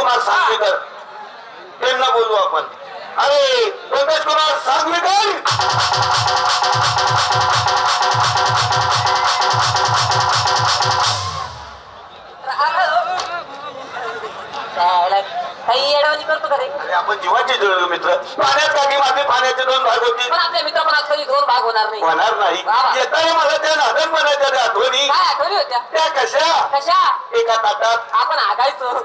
कुमार सांगवीकर त्यांना बोलू आपण. अरे रमेश कुमार सांगवीकर आपण जीवाचे जुळलो मित्र. पाण्यात पाण्याचे दोन भाग होती. पण आपल्या मित्रपणात कधी दोन भाग होणार नाही. होणार नाही. येताना मला त्या नादन बनायच्या त्या आठवणी. काय आठवणी होत्या? त्या कशा? कशा? एका ताटात. आपण आगायचो.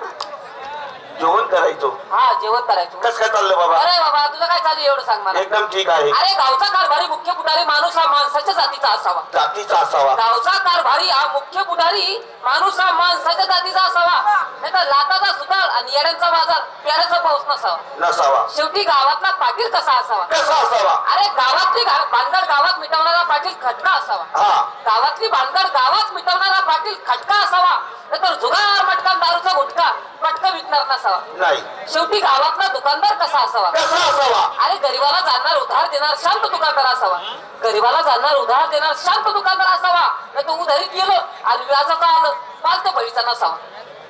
करायचो? हा जेवण करायचो. कस काय चाललं बाबा? अरे बाबा तुझं काय चालू एवढं सांग मला. एकदम ठीक आहे. अरे गावचा कारभारी मुख्य पुढारी माणूस हा माणसाच्या जातीचा असावा. जातीचा असावा. गावचा कारभारी हा मुख्य पुढारी माणूस हा माणसाच्या जातीचा असावा. नाही तर लाताचा सुतार आणि येड्यांचा बाजार पेड्याचा पाऊस नसावा. नसावा. शेवटी गावातला पाटील कसा असावा? कसा असावा? अरे गावातली गा- भानगड गावात मिटवणारा पाटील खटका असावा. हा. गावातली भानगड गावात मिटवणारा पाटील खटका असावा. नाहीतर जुगार मटका दारूचा गुटखा पटका विकणार नसावा. नाही. शेवटी गावातला दुकानदार कसा असावा? कसा असावा? अरे गरीबाला जाणणार उधार देणार शांत दुकानदार असावा. गरीबाला जाणणार उधार देणार शांत दुकानदार असावा. नाही तो उधारीत गेलो आणि व्याजाचा आलं. पाच बळीचा नसावा.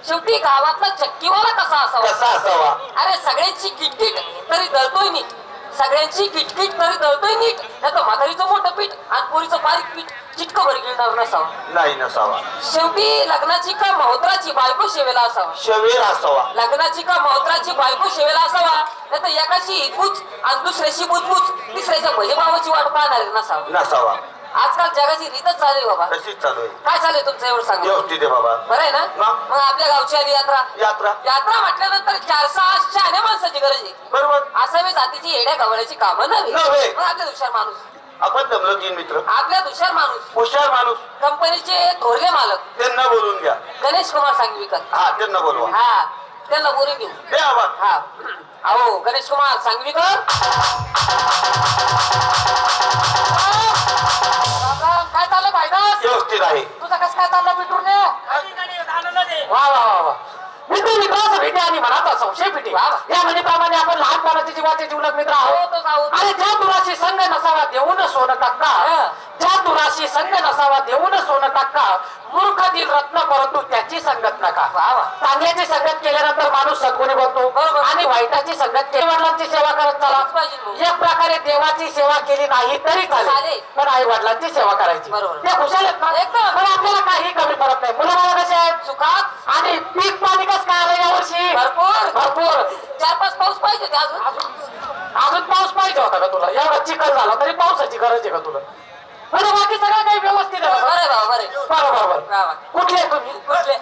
शेवटी गावातला चक्कीवाला कसा असावा? कसा असावा? अरे सगळ्यांची किटकिट. तरी दळतोय नीट सगळ्यांची किटकिट तरी दळतोय नीट. नाही तर म्हातारीचं मोठं पीठ आणि पोरीचं बारीक पीठ चिटकं भर गिळणार नसावा. नाही नसावा. शेवटी लग्नाची का महोत्राची बायको शेवेला असावा. शवेर असावा. लग्नाची का महोत्राची बायको शेवेला असावा. नाही तर एकाची इतकूच आणि दुसऱ्याची बुजबुज तिसऱ्याच्या भजभावाची वाट पाहणार नसावा. नसावा. आजकाल जगाची रीतच चालू आहे बाबा. तशीच चालू आहे. काय चालू आहे तुमचं एवढं सांगा? व्यवस्थित आहे बाबा. बरं आहे ना? मग? मग आपल्या गावची आली यात्रा? यात्रा. यात्रा म्हटल्यानंतर चार सहा शहाण्या माणसाची गरज आहे. बरोबर. असावी जातीची येड्या गवळ्याची कामं नव्हे. नव्हे. मग आपल्या हुशार माणूस. आपण जमलो तीन मित्र? आपल्या हुशार माणूस. हुशार माणूस. कंपनीचे थोरले मालक. त्यांना बोलून घ्या. गणेश कुमार सांगवीकर. हा त्यांना बोलवा. हा. त्यांना बोलून घेऊ. दे आवाज हा. अहो गणेश कुमार सांगवीकर काय चाललं पाहिजे व्यवस्थित आहे. तुझं कसं काय चाललं पिटून वा वा वा वा. मित्र मित्राचा भेटे आणि मनाचा संशय पिटे या म्हणीप्रमाणे आपण लहानपणाचे जीवाचे जीवलग मित्र आहोत. अरे ज्या दुराशी संघ नसावा देऊन सोनं टाका ज्या दुराशी संघ नसावा देऊन सोनं टाका. मूर्ख दिल रत्न परंतु त्याची संगत नका. चांगल्याची संगत केल्यानंतर माणूस सद्गुणी बनतो आणि वाईटाची संगत केली वडिलांची सेवा करत चला. एक प्रकारे देवाची सेवा केली नाही तरी चालेल. पण आई वडिलांची सेवा करायची. ते खुशाल आहेत ना? पण आपल्याला काही कमी पडत नाही. मुलं बाळा कसे आहेत? सुखात. आणि पीक पाणी कसं काय आलं यावर्षी भरपूर. भरपूर. चार पाच पाऊस पाहिजे अजून. अजून पाऊस पाहिजे होता का तुला? एवढा चिखल झाला तरी पावसाची गरज आहे का तुला? बरं बाकी सगळं काही व्यवस्थित आहे बरं बाबा बरं बरोबर बरोबर कुठले तुम्ही? कुठले?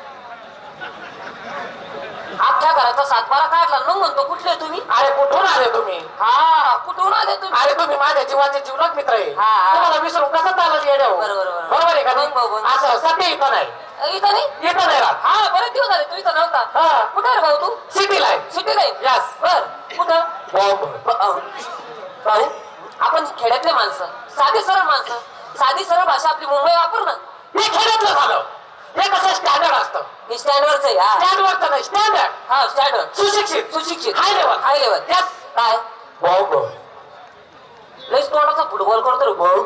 अख्ख्या घराचा सातबारा काढला मग म्हणतो कुठले तुम्ही? अरे कुठून आले तुम्ही? हा कुठून आले तुम्ही? अरे तुम्ही माझ्या जीवाचे जीवलग मित्र आहे. तुम्हाला विसरून कसं चालत येड्या बरोबर बरोबर. आहे का नाही? असं सध्या इथं नाही. इथं नाही? इथं नाही राहत. हा बरं दिवस झाले तू इथं नव्हता. कुठे आहे रे भाऊ तू? सिटीला आहे. सिटीला आहे? यस बर कुठं? भाऊ आपण खेड्यातले माणसं साधी सरळ माणसं. साधी सरळ भाषा आपली मुंबई वापर ना. हे खेड्यातलं झालं. हे कसं स्टँडर्ड असतं? हे स्टँडर्डच आहे स्टँडर्ड नाही स्टँडर्ड हा स्टँडर्ड सुशिक्षित. सुशिक्षित. हाय लेवल हाय लेवल त्यात काय? लईच तोंडाचा फुटबॉल करतो रे. भाऊ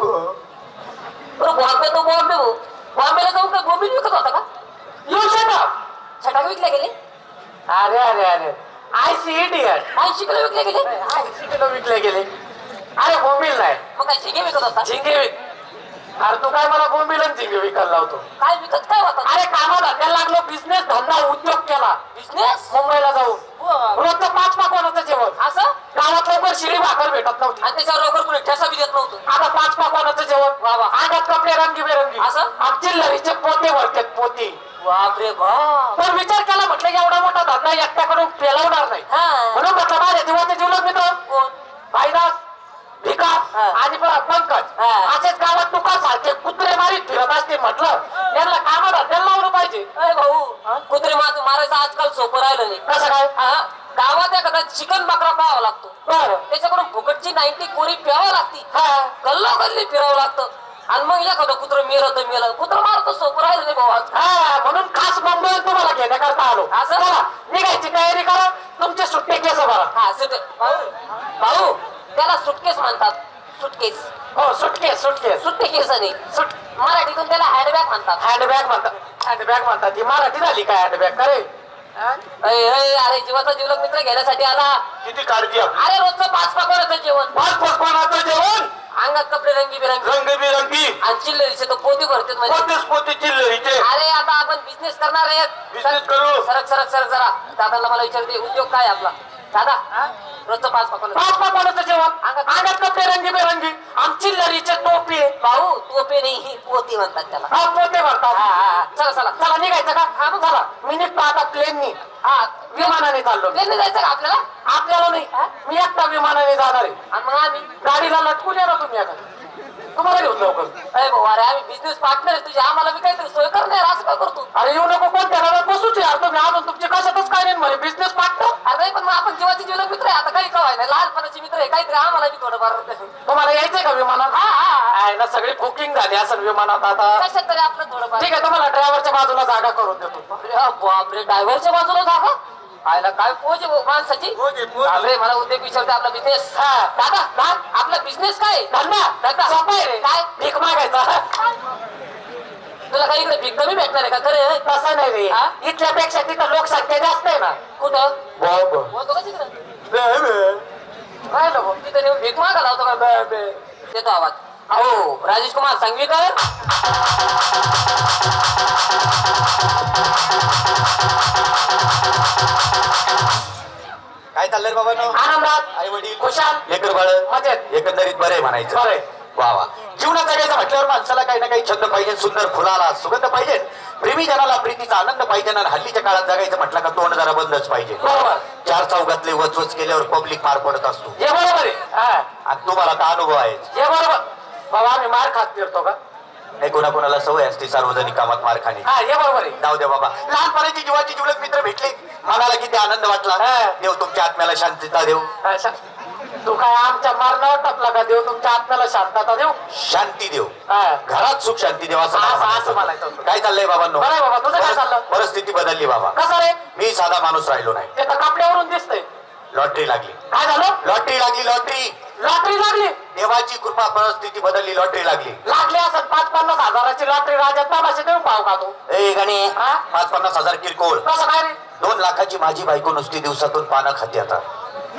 बरं बॉम्बे तो बॉम्बे भाऊ बॉम्बेला जाऊन काय बोंबील विकत होता का? येऊ शकत छटाक विकले गेले? अरे अरे अरे. आय सी डिअर ऐंशी किलो विकले गेले? ऐंशी किलो विकले गेले. अरे बोंबील नाही. मग काय झिंगे विकत होता? झिंगे विक अरे तू काय मला बोंबील आणि झिंगे विकायला लावतो? काय विकत काय होता? अरे कामा धंद्याला लागलो बिझनेस धंदा उद्योग केला. बिझनेस मुंबईला जाऊन. रोजचं पाच पाकवानाचं जेवण. असं? गावात लवकर शिळी भाकर भेटत नव्हती. आणि त्याच्यावर लवकर कुणी ठेसा बी देत नव्हतं. आता पाच पाकवानाचं जेवण. अंगात कपडे रंगीबेरंगी. असं? आमची लरीचे पोते भरतात पोते. बापरे बाप. पण विचार केला म्हटलं की एवढा मोठा धंदा एकट्याकडून पेलवणार नाही. म्हणून म्हटलं माझ्या जीवाचे जीवलग मित्र. कोण? भाईदास विकास आणि प- पंकज. म्हटलं यांना कामा धंद्याला लावलं पाहिजे. भाऊ कुत्रे मारायचं आजकाल सोपं राहिलं नाही. कसं काय? गावात एखादा चिकन बकरा पाहावा लागतो. त्याच्याकडून फुकटची नाईन्टी कोरी प्यावं लागती. गल्ला गल्ली फिरावं लागतं. आणि मग एखादं कुत्र मेलं तर मेलं कुत्र मारतो सोपं राहिलं नाही भाऊ आज म्हणून खास मुंबई तुम्हाला घेण्याकरता आलो. असं निघायची तयारी करा. तुमचे सुट्टे केस बरा हा सुट्टे भाऊ भाऊ त्याला सुटकेस म्हणतात. सुटकेस हो सुटकेस सुटकेस सुट्टे केस नाही सुट मराठीतून त्याला हँडबॅग म्हणतात. हँडबॅग म्हणतात. हँडबॅग म्हणतात. ती मराठी झाली काय हँडबॅग करे अय, अरे जीवाचा जीवलग मित्र घेण्यासाठी आला. किती काळजी आपली. अरे रोजचं पाच पाकोराचं जेवण. पाच पकवानाचं जेवण? अंगात कपडे रंगीबिरंगी रंगबिरंगी. आणि चिल्लरीचे तो पोती भरतात म्हणजे. कोणतेच पोती चिल्लरीचे अरे आता आपण बिझनेस करणार आहे Business करू. सरक सरक सरक जरा दादाला मला विचारते उद्योग काय आपला? दादा रोजचं पाच पाकोर पाच पापाचं जेवण अंगात कपडे रंगीबेरंगी आमची लरीचे टोपी भाऊ टोपे नाही ही पोती म्हणतात त्याला. हा पोते हा, भरतात हा, हा. चला चला. चला निघायचं का? हा मग चला. मी निघतो आता प्लेननी हा. विमानाने चाललो मी. जायचं का आपल्याला? आपल्याला नाही. मी एकटा विमानाने जाणार आहे. आणि मग आम्ही? गाडीला लटकून या ना तुम्ही आता. तुम्हाला घेऊन लवकर अरे भाऊ अरे आम्ही बिझनेस पार्टनर आहे तुझी आम्हाला मी काहीतरी सोय करणार असं काय करतो? अरे येऊ नको कोणत्या गावात बसूच यार तुम्ही अजून तुमची कशातच काय नाही म्हणे बिझनेस पार्टनर अरे नाही पण मग आपण जीवाची जीवलग मित्र आहे आता काही कवाय नाही. लहानपणाचे मित्र आहे काहीतरी आम्हाला बी थोडंफार तुम्हाला यायचंय का विमानात? हा हा. आहे ना सगळी बुकिंग झाली असेल विमानात आता. कशात तरी आपलं थोडंफार. ठीक आहे तुम्हाला ड्रायव्हरच्या बाजूला जागा करून देतो. अरे बापरे ड्रायव्हरच्या बाजूला जागा? आयला काय भाऊ माणसाची. अरे मला उद्योग विचारते आपला बिझनेस हा. दादा आपला बिझनेस काय? धंदा धंदा. सोपा आहे काय? भीक मागायचा. तुला काही इकडे भीक कमी भेटणार आहे का? खरे तसं नाही रे. हा? इथल्यापेक्षा तिथं लोकसंख्या जास्त आहे ना. कुठं? बॉब बोलतो का तिकडं. राहिलं भाऊ तिथं नेऊन भीक मागायला होतो का? बे, बे. देतो आवाज. अहो राजेश कुमार सांगवीकर? काय चाललंय बाबांनो? आनंदात आई वडील खुशाल लेकर बाळ मजेत. एकंदरीत बरे म्हणायचं. बरे. वा वा. जीवनात जगायचं म्हटल्यावर माणसाला काही ना काही छंद पाहिजे सुंदर फुलाला सुगंध पाहिजे. प्रेमी जनाला प्रीतीचा आनंद पाहिजे आणि हल्लीच्या काळात जगायचं म्हटलं का तोंड जरा बंदच पाहिजे. बरोबर. चार चौघातले वचवच केल्यावर पब्लिक मार पडत असतो. हे बरोबर आहे. हा, आणि तुम्हाला तर अनुभव आहे. हे बरोबर. बाबा आम्ही मार खात फिरतो का? नाही कोणाकोणाला सवय असते सार्वजनिक कामात मार खाणे. हा हे बरोबर आहे. जाऊ दे बाबा. लहानपणाची जीवाची जीवलग मित्र भेटले. मनाला किती आनंद वाटला. हा. देव तुमच्या आत्म्याला शांतता देऊ. अच्छा. तू काय आमच्या मरणावर टाकला का? देव तुमच्या आत्म्याला शांतता देऊ. शांती देऊ. हा. घरात सुख शांती देवा असं असं- मला असं म्हणायचं म्हणायचं होतं. होतं. काय चाललंय बाबांनो? बरं आहे बाबा, तुझं काय चाललं? परिस्थिती बदलली बाबा. कसं रे? मी साधा माणूस राहिलो नाही. ते तर कपड्यावरून दिसतंय. लॉटरी लागली. काय झालं? लॉटरी लागली लॉटरी. लॉटरी लागली. देवाची कृपा परिस्थिती बदलली लॉटरी लागली. लागली असत पाच पन्नास हजाराची लॉटरी राजात बाबाशी देऊ पाव का तू? ए गणे हा? पाच पन्नास हजार किरकोळ. कसं काय रे? दोन लाखाची माझी बायको नुसती दिवसातून पानं खाते आता.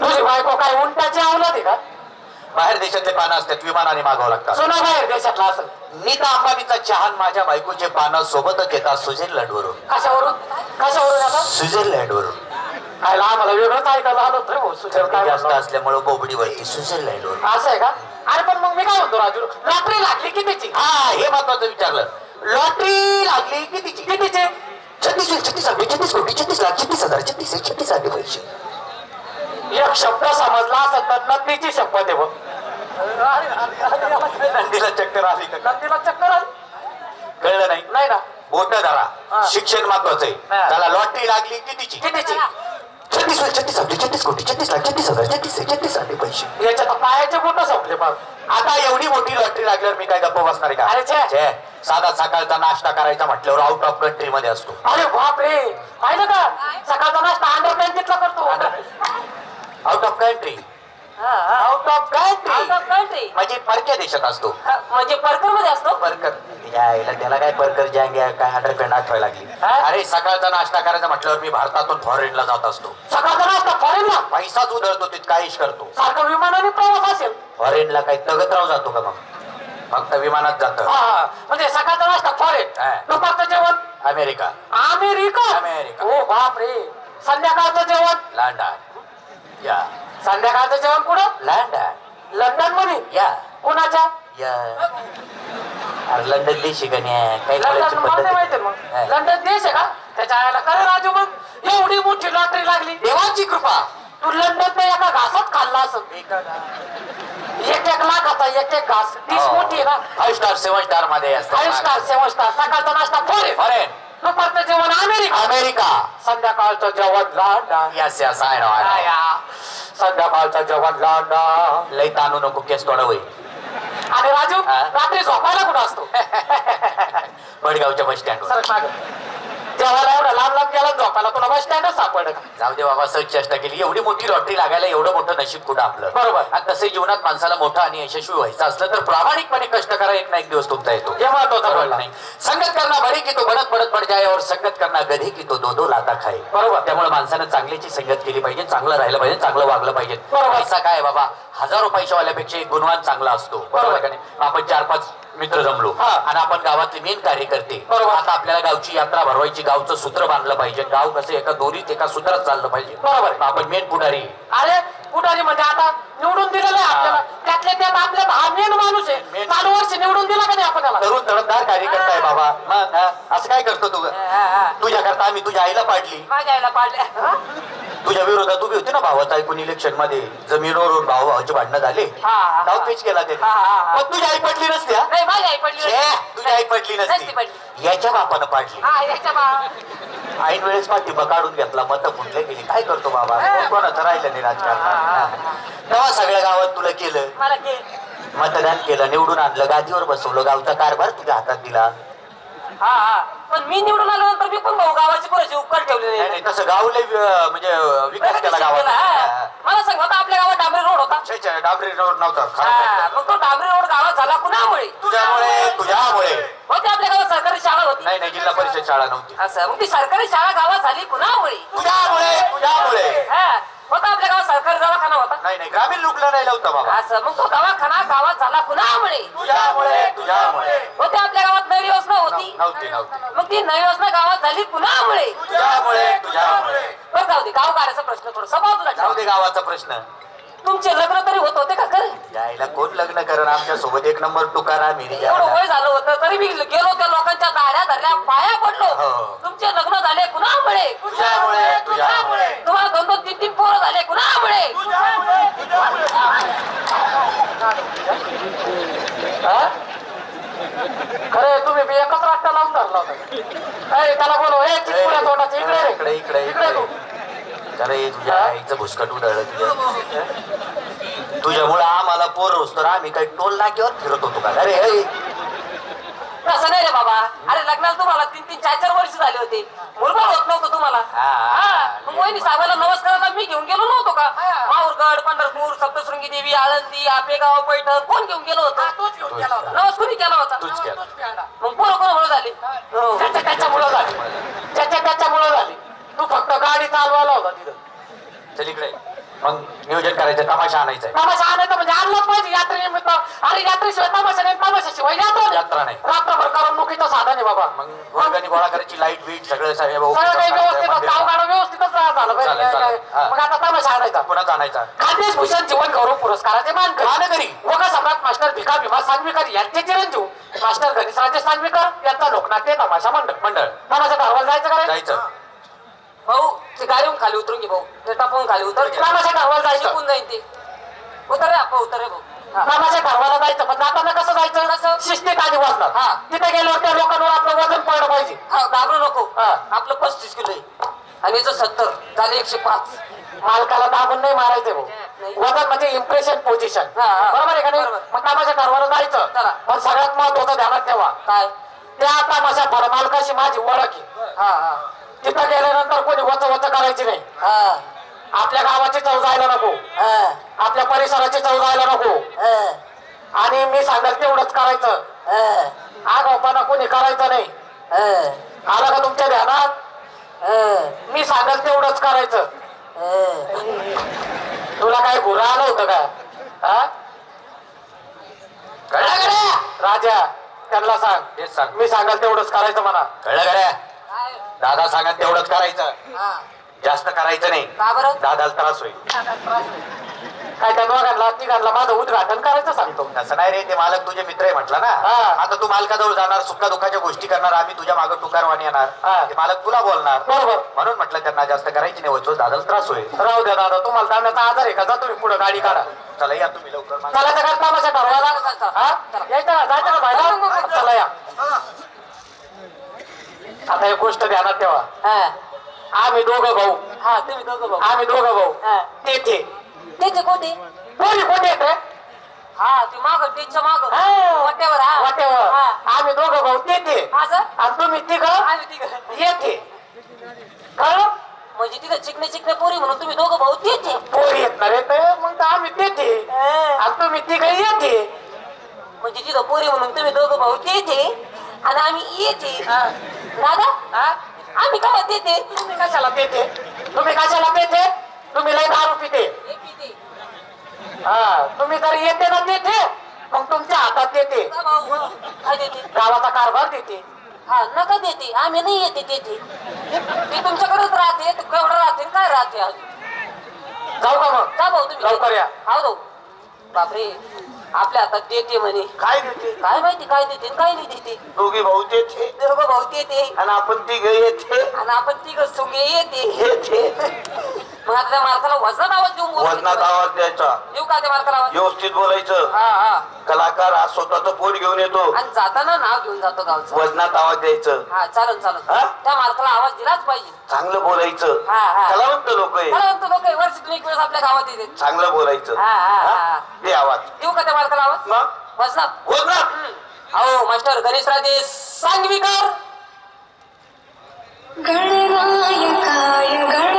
तुझी बायको काय उंटाची आवलं ते का? बाहेर देशातले पानं असतात विमानाने मागावं लागतात. सोना बाहेर देशातला असेल. नीता अंबानीचा चहान माझ्या बायकोचे पानं सोबतच येतात स्वित्झर्लंड वरून कशावरून? कशावरून आता? स्वित्झर्लंड वरून खायला आम्हाला वेगळंच ऐकायला आलो होतं रे भाऊ. सुचेल काय जास्त म्हणतो. असल्यामुळे बोबडीवरती स्वित्झर्लंड वरून असं आहे का? अरे पण मग मी काय म्हणतो राजू? लॉटरी लागली कितीची हा हे महत्वाचं विचारलं. लॉटरी लागली कितीची कितीची छत्तीस छत्तीस अब्जे छत्तीस कोटी छत्तीस लाख छत्तीस हजार छत्तीस छत्तीस आले पैसे. एक शब्द समजला असत तर नंदीची शपथ आहे बघ. नंदीला चक्कर आली का? नंदीला चक्कर आली? कळलं नाही? नाही ना. बोट धरा हा. शिक्षण महत्वाचं आहे. त्याला लॉटरी लागली कितीची कितीची छत्तीस छत्तीस अब्जे छत्तीस कोटी छत्तीस लाख छत्तीस हजार छत्तीस छत्तीस आले पैसे. याच्यात पायाचे बोट संपले बघ. आता एवढी मोठी लॉटरी लागल्यावर मी काय गप्प बसणार आहे अरे का छे. छे. साधा सकाळचा नाश्ता करायचा म्हटल्यावर आउट ऑफ कंट्री मध्ये असतो. अरे बाप रे पाहिलं का? सकाळचा नाश्ता अंडर बँकेतला करतो. Out of country out of Out country of country. म्हणजे परक्या देशात असतो. म्हणजे परकरमध्ये असतो? परकर यायला त्याला काय परकर जँग काय अंडरपेंड आठवायला लागली? हा? अरे सकाळचा नाश्ता करायचा म्हटल्यावर मी भारतातून फॉरेनला जात असतो. सकाळचा नाश्ता फॉरेनला पैसाच उधळतो तितका काहीच करतो? सारखं विमानाने प्रवास असेल. फॉरेनला काही तगतराव जातो का मग? फक्त विमानात जात. हा, हा. म्हणजे सकाळचा नाश्ता फॉरेन हा. दुपारचं जेवण? अमेरिका. अमेरिका? अमेरिका. ओ बाप रे संध्याकाळचं जेवण? लंडन. या. संध्याकाळचं जेवण कुठं? लंडन. लंडनमध्ये या. कुणाच्या? या. लंडन देशी लंडन पद्धत माहिती. मग. देश आहे का? त्याच्या आयला करे राजू मग. एवढी मोठी लॉटरी लागली. देवाची कृपा. तू लंडन एका घासात खाल्ला असं. एक एक लाखाचा एक एक घास. तीस हो. मोठी आहे ना. फाईव्ह स्टार सेवन स्टारमध्ये फाईव्ह स्टार सेवन स्टार सकाळचा नाश्ता फॉरेन फॉरेन दुपारचं जेवण अमेरिका अमेरिका संध्याकाळचं जेवण London yes yes I know I आया. संध्याकाळचं जेवण लंडन लई ताणू नको केस तोडा होईल आणि राजू हा? रात्री झोपायला कुठं असतो बडगावच्या बस स्टँड सरक मागं. जेवायला एवढा लांब लांब गेला झोपायला तुला बस स्टँडच सापडलं जाऊ दे बाबा सहज चेष्टा केली एवढी मोठी लॉटरी लागायला एवढं मोठं नशीब कुठं आपलं बरोबर. आणि तसं जीवनात माणसाला मोठं आणि यशस्वी व्हायचं असलं तर प्रामाणिकपणे कष्ट करा एक ना एक दिवस तुमचा येतो हे महत्वाचं बरोबर बोलला. नाही संगत करना बडी की तो बनत बनत पड जाय और संगत करना गधी की तो दो दो लाता खाय बरोबर. त्यामुळे माणसानं चांगल्याची संगत केली पाहिजे चांगलं राहिलं पाहिजे चांगलं वागलं पाहिजे बरोबर. पैसा काय आहे बाबा हजारो पैशावाल्यापेक्षा एक गुणवान चांगला असतो बरोबर का नाही? आपण चार पाच मित्र जमलो. हा. आणि आपण गावातले मेन कार्यकर्ते. बरोबर. आता आपल्याला गावची यात्रा भरवायची गावचं सूत्र बांधलं पाहिजे. गाव कसं एका दोरीत एका सूत्रात चाललं पाहिजे. बरोबर. आपण मेन पुढारी. अरे कुठारी म्हणजे आता निवडून दिलेलं आहे आपल्याला. त्यातल्या त्यात आपल्या हा मेन माणूस आहे. चालू वर्ष निवडून दिला का नाही आपण तरुण तडफदार कार्यकर्ता आहे बाबा. मग असं काय करतो तू? हा, हा. तुझ्या करता आम्ही तुझ्या आईला पाडली. माझ्या आईला पाडल्या हा? तुझ्या विरोधात उभी होती ना भावाचं ऐकून इलेक्शनमध्ये जमिनीवर भाऊ भावाचे भांडणं झाले? हा. डाव पेच केला हा, हा, हा. पण तुझी आई पडली नसती हा? नाही माझी आई पडली छे. तुझी आई पडली नसती पडली. याच्या बापानं पाडली. हा याच्या बा ऐन वेळेस पाठिंबा काढून घेतला मत फुटले गेली. काय करतो बाबा. कोण कोणाचं राहिलं नाही राजकारणात तेव्हा सगळ्या गावात तुला केलं. मला मतदान केलं निवडून आणलं गादीवर बसवलं गावचा कारभार तुझ्या हातात दिला. हा हा. पण मी निवडून आल्यानंतर मी पण भाऊ गावाची पुरेशी उपकार ठेवले नाही नाही नाही तसं गावले अं, म्हणजे अं, विकास केला गावात. हा. मला सांग होता आपल्या गावात डांबरी रोड होता? छे, छे, डांबरी रोड नव्हता. खरं हा. मग तो डांबरी रोड गावात झाला कुणामुळे? तुझ्यामुळे तुझ्यामुळे. होते आपल्या गावात सरकारी शाळा होती. नाही नाही जिल्हा परिषद शाळा नव्हती. असं मग ती सरकारी शाळा गावात झाली कुणामुळे? तुझ्यामुळे तुझ्यामुळे. हा. होता आपल्या गावात सरकारी दवाखाना होता. नाही नाही ग्रामीण लुकला नाही लावता बाबा. असं मग तो दवाखाना गावात झाला कुणामुळे? तुझ्यामुळे तुझ्यामुळे. होते आपल्या गावात नवी योजना होती. नव्हती नव्हती. मग ती नवी योजना गावात झाली कुणामुळे? तुझ्यामुळे तुझ्यामुळे. बरं जाऊ दे गाव काढायचा प्रश्न थोडासा बाजूला जाऊ ठेवा. दे गावाचा प्रश्न. तुमचे लग्न तरी होत होते का खरे कोण लग्न करण आमच्यासोबत एक नंबर तुकाराम मिरी एवढं वय झालं होतं तरी मी गेलो त्या लोकांच्या दाऱ्या धरल्या पाया पडलो. हो. तुमचे लग्न झाले कुणामुळे? तुम्हाला दोन दोन तीन तीन पोरं झाले कुणामुळे? हा? खरे तुम्ही बी एकच राट्टा लावून धरला होता. त्याला बोलव ए चिटकुल्या तोंडाचं इकडे. इकडे इकडे इकडे. तू अरे तुझ्या आईचं भुसकट उधळलं तुझ्या. तुझ्यामुळे आम्हाला पोर तर आम्ही काही टोल नाक्यावर फिरत होतो का? अरे हे, असं नाही रे बाबा. अरे लग्नाला तुम्हाला तीन तीन चार चार वर्ष झाले होते. मुलगा होत नव्हतं तुम्हाला. हा. हा. मग वहिनी साहेबाला नमस्काराला मी घेऊन गेलो नव्हतो का? माहूरगड पंढरपूर सप्तशृंगी देवी आळंदी आपेगाव पैठण. कोण घेऊन गेलो होतो? नवस कोणी केला होता? मग पोरं कोणामुळे झाली? हो. त्याच्या त्याच्यामुळं झाली. त्याच्या त्याच्यामुळं झाली. तू फक्त गाडी चालवायला होता तिथं. चल इकडे. मग नियोजन करायचं तमाशा आणायचा तमाशा आणायचं म्हणजे आणलंच पाहिजे यात्रेनिमित्त. अरे यात्रेशिवाय तमाशा नाही तमाशाशिवाय यात्रा यात्रा नाही. रात्रभर करमणुकीचं साधन आहे बाबा. मग वर्गणी गोळा करायची लाइट बीट सगळं सगळं काही व्यवस्थित. गावगाडा व्यवस्थितच झालं चालेल, चालेल. पाहिजे हा. मग आता तमाशा आणायचा. कोणाचा आणायचा? खानदेश भूषण जीवन गौरव पुरस्काराचे मानकरी. मानकरी. वगा सम्राट मास्टर भिका भीमा सांगवीकर यांचे चिरंजीव. मास्टर गणेश राजे सांगवीकर यांचा लोकनाट्य तमाशा मंडळ. मंडळ. तमाशा ठरवायला जायचं का रे? जायचं. भाऊ ते गाडीहून खाली उतरून घे भाऊ. ते टापून खाली उतर. तमाशा ठरवायला जायचं शिकून जाईन ते. उतर रे आपण उतर रे भाऊ. तमाशा ठरवायला जायचं पण जाताना कसं जायचं? कसं? शिस्तीत वजनात. हा. तिथे गेल्यावर त्या लोकांवर आपलं वजन पडलं पाहिजे. हा घाबरू नको. हा. आपलं पस्तीस किलो आहे. आणि याचं सत्तर झाले एकशे पाच. मालकाला दाबून नाही मारायचे. भाऊ. वजन म्हणजे इम्प्रेशन पोझिशन. बरोबर आहे का नाही? बरोबर. मग तमाशा ठरवायला जायचं. चला. पण सगळ्यात महत्वाचं ध्यानात ठेवा. काय? त्या तमाशा फळमालकाशी माझी ओळख आहे. हा हा. तिथं गेल्यानंतर कोणी वच वच करायची नाही. हा. आपल्या गावाची चव जायला नको. हा. आपल्या परिसराची चव जायला नको. हा. आणि मी सांगेल तेवढंच करायचं. हा. आगाऊपणा कोणी करायचं नाही. हा. आलं का तुमच्या ध्यानात? हा. मी सांगेल तेवढंच करायचं. तुला काय घुरा आलं होतं का? हा? राजा त्यांना सांग. मी सांगेल तेवढंच करायचं म्हणा. कळलं गड्या! दादा सांगा तेवढंच करायचं. हा. जास्त करायचं नाही. दादाला त्रास होईल. काय त्या दोघांना तिघांना माझं उद्घाटन करायचं सांगतो. तसं नाही रे ते मालक तुझे मित्र आहे म्हटलं ना. आता तू मालकाजवळ जाणार सुखा दुःखाच्या गोष्टी करणार आम्ही तुझ्या मागे टुकारवाणी येणार. ते मालक तुला बोलणार. बरोबर. म्हणून म्हटलं त्यांना जास्त करायची नाही वचो दादाला त्रास होईल. राहू द्या दादा तुम्हाला तांब्याचा आजार आहे का? जा तुम्ही पुढे गाडी काढा. चला या तुम्ही लवकर. चला त्या तमाशा ठरवायला हा? यायचं का जायचं का बाहेर. चला. या. आता एक गोष्ट ध्यानात ठेवा. आम्ही दोघं भाऊ. हा तुम्ही दोघं भाऊ. आम्ही दोघं भाऊ. हा. तेथे. त्याचे कोणते? कोणी कोणी येत रे? हा ती माग टेच्या माग. हा. वाट्यावर हा. वाट्यावर. हा. आम्ही दोघं भाऊ. तेथे. असं? आणि तुम्ही तिघ आम्ही तिघं येते कळलं? म्हणजे तिथं चिकने चिकने पोरी म्हणून तुम्ही दोघं भाऊ तेच पोरी येणार येते मग तर आम्ही तेथे. आणि तुम्ही तिघ येते म्हणजे तिथं पोरी म्हणून तुम्ही दोघं भाऊ तेथे. आणि आम्ही येते. दादा हा? आम्ही काय देते? तुम्ही कशाला तेथे तुम्ही कशाला तेथे तुम्ही लय दारू पिते. हा तुम्ही जर येते ना तेथे मग तुमच्या हातात देते. काय देते. गावाचा कारभार देते. हा नका देते. आम्ही नाही येते देते ती तुमच्याकडेच राहते. तू केवढं राहते आणि काय राहते अजून? जाऊ का मग? का भाऊ तुम्ही. लवकर या. हा भाऊ. बापरे. आपल्या हातात देते म्हणे. काय देते? काय माहिती काय देते काय नाही देते? दोघी भाऊ तेथे दोघं भाऊ देते आणि आपण तिघ येथे आणि आपण तिघ सुगे येते येथे मग आता त्या मालकाला वजनात आवाज वजनात आवाज द्यायचा. देऊ का मालकाला आवाज? व्यवस्थित बोलायचं. हा हा. कलाकार हा स्वतःच पोट घेऊन येतो. आणि जाताना नाव घेऊन जातो गावचं. वजनात आवाज द्यायचं. हा चालन चालन. हा? त्या मालकाला आवाज दिलाच पाहिजे. चांगलं बोलायचं. हा, हा. कलावंत लोक आहे. मला म्हणतो लोक वर्षातून एक वेळेस आपल्या गावात येते चांगलं बोलायचं. हा, हा, हा. हा? दे आवाज. देऊ का त्या मालकाला आवाज? मग? वजनात. वजनात. अहो मास्टर गणेश राजे सांगवीकर. गणनायकाय गण